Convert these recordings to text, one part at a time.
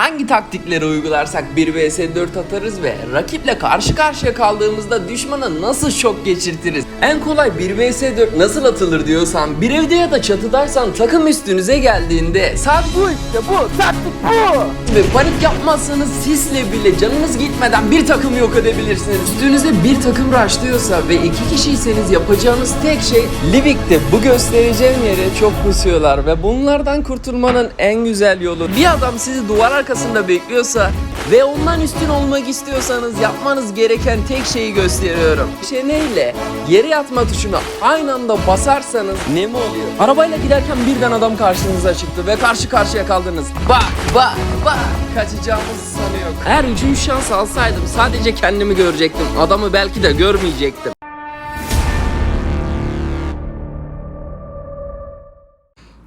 hangi taktikleri uygularsak 1 vs 4 atarız ve rakiple karşı karşıya kaldığımızda düşmana nasıl şok geçirtiriz? En kolay 1 vs 4 nasıl atılır diyorsan bir evde ya da çatıdaysan takım üstünüze geldiğinde saat bu işte bu taktik bu ve panik yapmazsanız sisle bile canınız gitmeden bir takım yok edebilirsiniz. Üstünüze bir takım raşlıyorsa ve iki kişiyseniz yapacağınız tek şey Livik'te bu göstereceğim yere çok pusuyorlar ve bunlardan kurtulmanın en güzel yolu bir adam sizi duvar arkasında bekliyorsa ve ondan üstün olmak istiyorsanız yapmanız gereken tek şeyi gösteriyorum. Şey neyle? Yere yatma tuşuna aynı anda basarsanız ne mi oluyor? Arabayla giderken birden adam karşınıza çıktı ve karşı karşıya kaldınız. Bak bak bak kaçacağımız sanıyor. Eğer üçüncü şans alsaydım sadece kendimi görecektim. Adamı belki de görmeyecektim.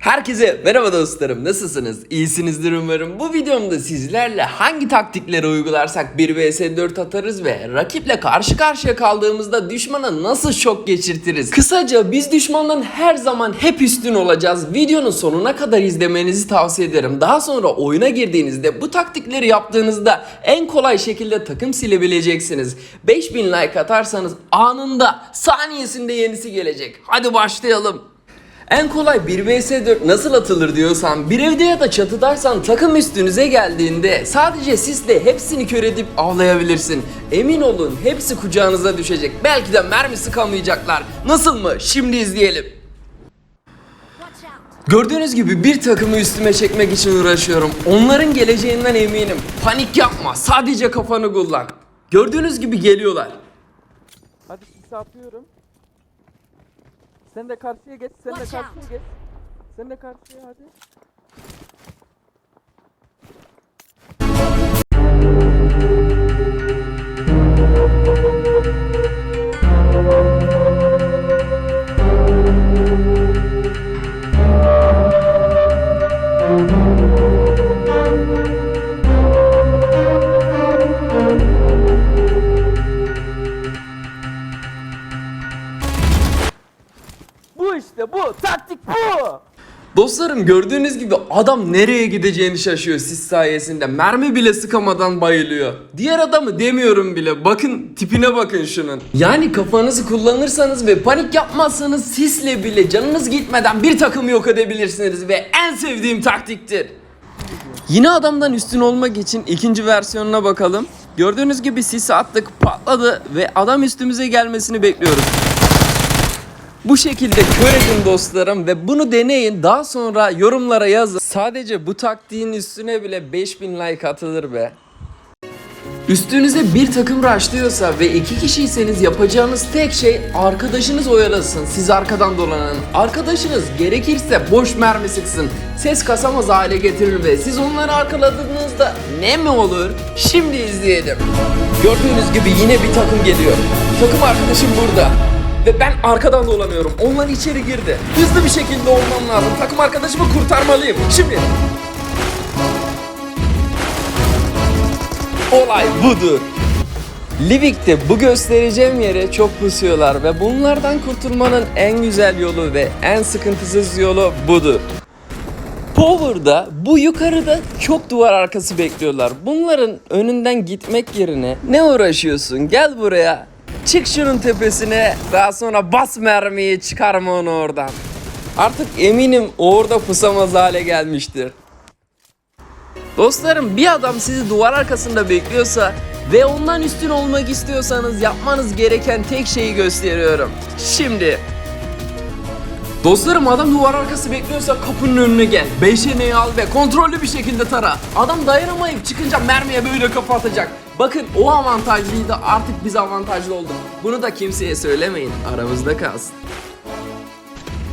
Herkese merhaba dostlarım nasılsınız? İyisinizdir umarım. Bu videomda sizlerle hangi taktikleri uygularsak 1 vs 4 atarız ve rakiple karşı karşıya kaldığımızda düşmana nasıl şok geçirtiriz? Kısaca biz düşmandan her zaman hep üstün olacağız. Videonun sonuna kadar izlemenizi tavsiye ederim. Daha sonra oyuna girdiğinizde bu taktikleri yaptığınızda en kolay şekilde takım silebileceksiniz. 5000 like atarsanız anında saniyesinde yenisi gelecek. Hadi başlayalım. En kolay 1 vs 4 nasıl atılır diyorsan bir evde ya da çatıdaysan takım üstünüze geldiğinde sadece sisle hepsini kör edip avlayabilirsin. Emin olun hepsi kucağınıza düşecek. Belki de mermi sıkamayacaklar. Nasıl mı? Şimdi izleyelim. Gördüğünüz gibi bir takımı üstüme çekmek için uğraşıyorum. Onların geleceğinden eminim. Panik yapma. Sadece kafanı kullan. Gördüğünüz gibi geliyorlar. Hadi sisi atıyorum. Sen de karşıya geç, sen de Watch karşıya out. geç. Sen de karşıya hadi. Bu. Dostlarım gördüğünüz gibi adam nereye gideceğini şaşıyor sis sayesinde. Mermi bile sıkamadan bayılıyor. Diğer adamı demiyorum bile. Bakın tipine bakın şunun. Yani kafanızı kullanırsanız ve panik yapmazsanız sisle bile canınız gitmeden bir takım yok edebilirsiniz ve en sevdiğim taktiktir. Yine adamdan üstün olmak için ikinci versiyonuna bakalım. Gördüğünüz gibi sisi attık patladı ve adam üstümüze gelmesini bekliyoruz. Bu şekilde kör edin dostlarım ve bunu deneyin. Daha sonra yorumlara yazın. Sadece bu taktiğin üstüne bile 5000 like atılır be. Üstünüze bir takım raşlıyorsa ve iki kişiyseniz yapacağınız tek şey arkadaşınız oyalasın. Siz arkadan dolanın. Arkadaşınız gerekirse boş mermi sıksın. Ses kasamaz hale getirir ve siz onları arkaladığınızda ne mi olur? Şimdi izleyelim. Gördüğünüz gibi yine bir takım geliyor. Takım arkadaşım burada. Ve ben arkadan dolanıyorum. Onlar içeri girdi. Hızlı bir şekilde olmam lazım. Takım arkadaşımı kurtarmalıyım. Şimdi. Olay budur. Livik'te bu göstereceğim yere çok pusuyorlar ve bunlardan kurtulmanın en güzel yolu ve en sıkıntısız yolu budur. Power'da bu yukarıda çok duvar arkası bekliyorlar. Bunların önünden gitmek yerine ne uğraşıyorsun? Gel buraya. Çık şunun tepesine daha sonra bas mermiyi çıkarma onu oradan. Artık eminim orada pusamaz hale gelmiştir. Dostlarım bir adam sizi duvar arkasında bekliyorsa ve ondan üstün olmak istiyorsanız yapmanız gereken tek şeyi gösteriyorum. Şimdi Dostlarım adam duvar arkası bekliyorsa kapının önüne gel. Beşeneyi al ve kontrollü bir şekilde tara. Adam dayanamayıp çıkınca mermiye böyle kafa atacak. Bakın o avantajlıydı artık biz avantajlı olduk. Bunu da kimseye söylemeyin aramızda kalsın.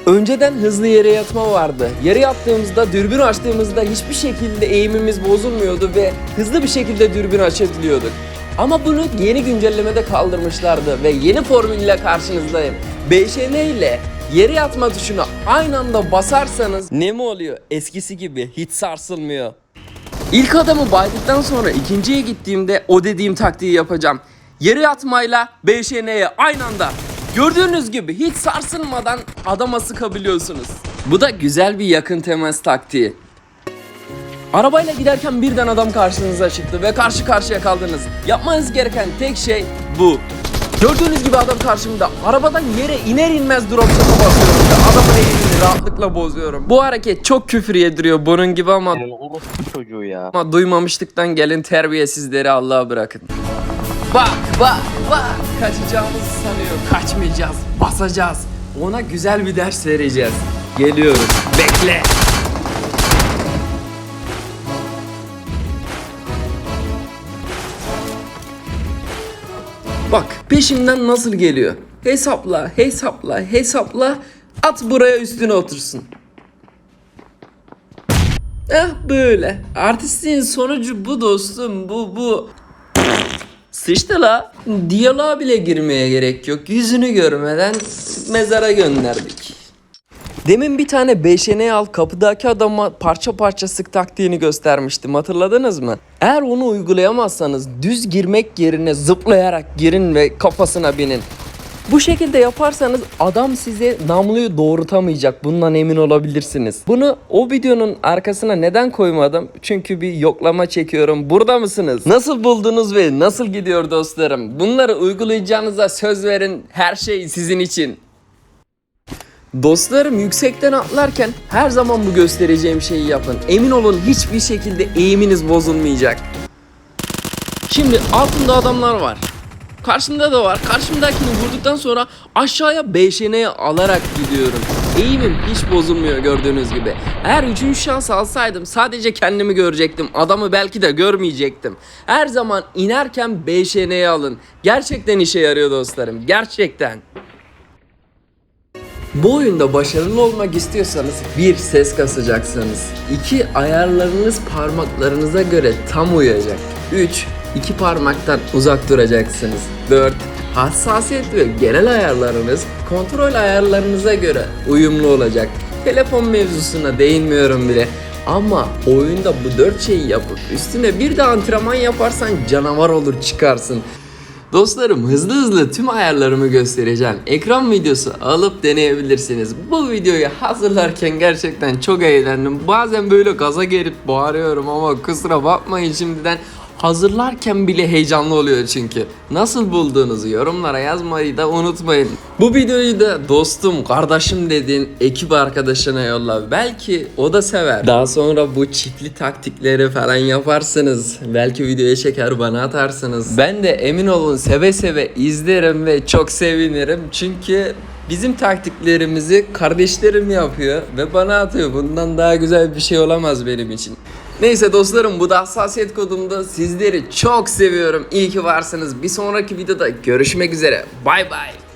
Önceden hızlı yere yatma vardı. Yere yattığımızda dürbün açtığımızda hiçbir şekilde eğimimiz bozulmuyordu ve hızlı bir şekilde dürbün açabiliyorduk. Ama bunu yeni güncellemede kaldırmışlardı ve yeni formülle karşınızdayım. BŞN ile yere yatma tuşuna aynı anda basarsanız ne mi oluyor? Eskisi gibi hiç sarsılmıyor. İlk adamı baydıktan sonra ikinciye gittiğimde o dediğim taktiği yapacağım. Yere yatmayla BŞN'ye aynı anda. Gördüğünüz gibi hiç sarsılmadan adama sıkabiliyorsunuz. Bu da güzel bir yakın temas taktiği. Arabayla giderken birden adam karşınıza çıktı ve karşı karşıya kaldınız. Yapmanız gereken tek şey bu. Gördüğünüz gibi adam karşımda. Arabadan yere iner inmez drop shot'a basıyorum ve adamın elini rahatlıkla bozuyorum. Bu hareket çok küfür yediriyor bunun gibi ama orospu çocuğu ya. ama duymamışlıktan gelin terbiyesizleri Allah'a bırakın. Bak bak bak kaçacağımızı sanıyor. Kaçmayacağız. Basacağız. Ona güzel bir ders vereceğiz. Geliyoruz. Bekle. Peşimden nasıl geliyor. Hesapla, hesapla, hesapla. At buraya üstüne otursun. Eh böyle. Artistliğin sonucu bu dostum. Bu bu. Sıçtı la. Diyaloğa bile girmeye gerek yok. Yüzünü görmeden mezara gönderdik. Demin bir tane beşeneyi al kapıdaki adama parça parça sık taktiğini göstermiştim hatırladınız mı? Eğer onu uygulayamazsanız düz girmek yerine zıplayarak girin ve kafasına binin. Bu şekilde yaparsanız adam size namluyu doğrultamayacak. Bundan emin olabilirsiniz. Bunu o videonun arkasına neden koymadım? Çünkü bir yoklama çekiyorum. Burada mısınız? Nasıl buldunuz ve nasıl gidiyor dostlarım? Bunları uygulayacağınıza söz verin. Her şey sizin için. Dostlarım yüksekten atlarken her zaman bu göstereceğim şeyi yapın. Emin olun hiçbir şekilde eğiminiz bozulmayacak. Şimdi altında adamlar var. Karşımda da var. Karşımdakini vurduktan sonra aşağıya beşeneye alarak gidiyorum. Eğimim hiç bozulmuyor gördüğünüz gibi. Eğer üçüncü şans alsaydım sadece kendimi görecektim. Adamı belki de görmeyecektim. Her zaman inerken beşeneye alın. Gerçekten işe yarıyor dostlarım. Gerçekten. Bu oyunda başarılı olmak istiyorsanız bir ses kasacaksınız. 2 ayarlarınız parmaklarınıza göre tam uyacak. 3 iki parmaktan uzak duracaksınız. 4 hassasiyet ve genel ayarlarınız kontrol ayarlarınıza göre uyumlu olacak. Telefon mevzusuna değinmiyorum bile. Ama oyunda bu dört şeyi yapıp üstüne bir de antrenman yaparsan canavar olur çıkarsın. Dostlarım hızlı hızlı tüm ayarlarımı göstereceğim. Ekran videosu alıp deneyebilirsiniz. Bu videoyu hazırlarken gerçekten çok eğlendim. Bazen böyle gaza gelip bağırıyorum ama kusura bakmayın şimdiden. Hazırlarken bile heyecanlı oluyor çünkü. Nasıl bulduğunuzu yorumlara yazmayı da unutmayın. Bu videoyu da dostum, kardeşim dediğin ekip arkadaşına yolla. Belki o da sever. Daha sonra bu çiftli taktikleri falan yaparsınız. Belki videoya çeker bana atarsınız. Ben de emin olun seve seve izlerim ve çok sevinirim. Çünkü Bizim taktiklerimizi kardeşlerim yapıyor ve bana atıyor. Bundan daha güzel bir şey olamaz benim için. Neyse dostlarım bu da hassasiyet kodumda sizleri çok seviyorum. İyi ki varsınız. Bir sonraki videoda görüşmek üzere. Bay bay.